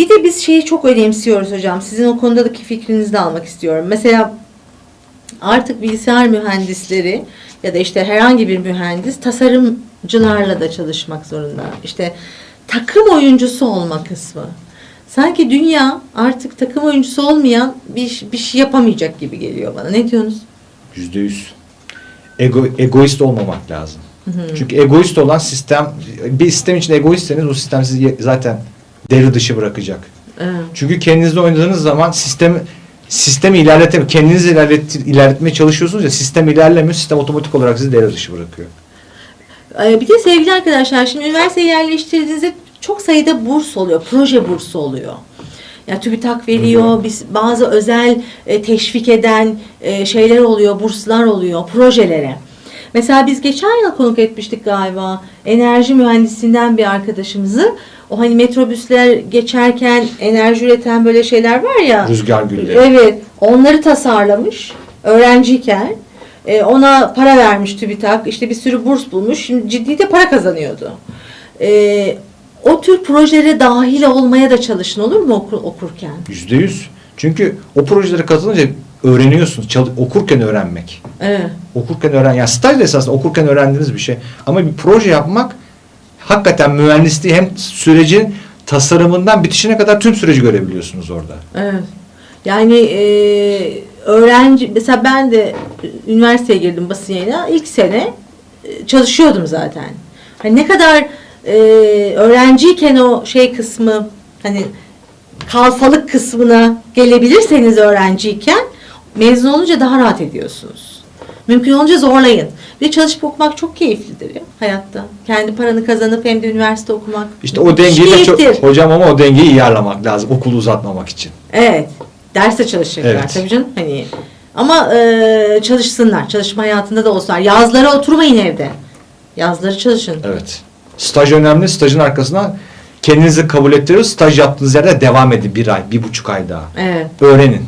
Bir de biz şeyi çok önemsiyoruz hocam. Sizin o konudaki fikrinizi de almak istiyorum. Mesela artık bilgisayar mühendisleri ya da işte herhangi bir mühendis tasarımcılarla da çalışmak zorunda. İşte takım oyuncusu olma kısmı. Sanki dünya artık takım oyuncusu olmayan bir, bir şey yapamayacak gibi geliyor bana. Ne diyorsunuz? Yüzde yüz. Ego, egoist olmamak lazım. Çünkü egoist olan sistem, bir sistem için egoistseniz o sistem sizi zaten devre dışı bırakacak. Evet. Çünkü kendinizle oynadığınız zaman sistemi sistemi ilerletemiyor. Kendiniz ilerlet, ilerletmeye çalışıyorsunuz ya sistem ilerlemiyor. Sistem otomatik olarak sizi devre dışı bırakıyor. Ee, Bir de sevgili arkadaşlar şimdi üniversiteye yerleştirdiğinizde çok sayıda burs oluyor. Proje bursu oluyor. Ya TÜBİTAK veriyor, biz bazı özel e, teşvik eden e, şeyler oluyor, burslar oluyor projelere. Mesela biz geçen yıl konuk etmiştik galiba enerji mühendisinden bir arkadaşımızı. O hani metrobüsler geçerken enerji üreten böyle şeyler var ya. Rüzgar gülleri. Evet, onları tasarlamış öğrenciyken. E, ona para vermiş TÜBİTAK. işte bir sürü burs bulmuş. Şimdi ciddi de para kazanıyordu. E, o tür projelere dahil olmaya da çalışın olur mu okur, okurken? Yüzde yüz. Çünkü o projelere katılınca öğreniyorsunuz. Çal- okurken öğrenmek. Evet. Okurken öğren, yani staj da esasında okurken öğrendiğiniz bir şey. Ama bir proje yapmak hakikaten mühendisliği hem sürecin tasarımından bitişine kadar tüm süreci görebiliyorsunuz orada. Evet. Yani e, öğrenci mesela ben de üniversiteye girdim basın yayına ilk sene e, çalışıyordum zaten. Hani ne kadar e, öğrenciyken o şey kısmı hani kalfalık kısmına gelebilirseniz öğrenciyken mezun olunca daha rahat ediyorsunuz. Mümkün olunca zorlayın. Bir çalışıp okumak çok keyiflidir ya hayatta. Kendi paranı kazanıp hem de üniversite okumak. İşte o dengeyi de çok, hocam ama o dengeyi iyi ayarlamak lazım okulu uzatmamak için. Evet. Derste çalışacaklar Evet. tabii canım. Hani ama e, çalışsınlar. Çalışma hayatında da olsunlar. Yazları oturmayın evde. Yazları çalışın. Evet. Staj önemli. Stajın arkasına kendinizi kabul ettiriyoruz. Staj yaptığınız yerde devam edin bir ay, bir buçuk ay daha. Evet. Öğrenin.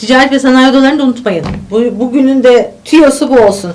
Ticaret ve sanayi odalarını da unutmayın. Bu, bugünün de tüyosu bu olsun.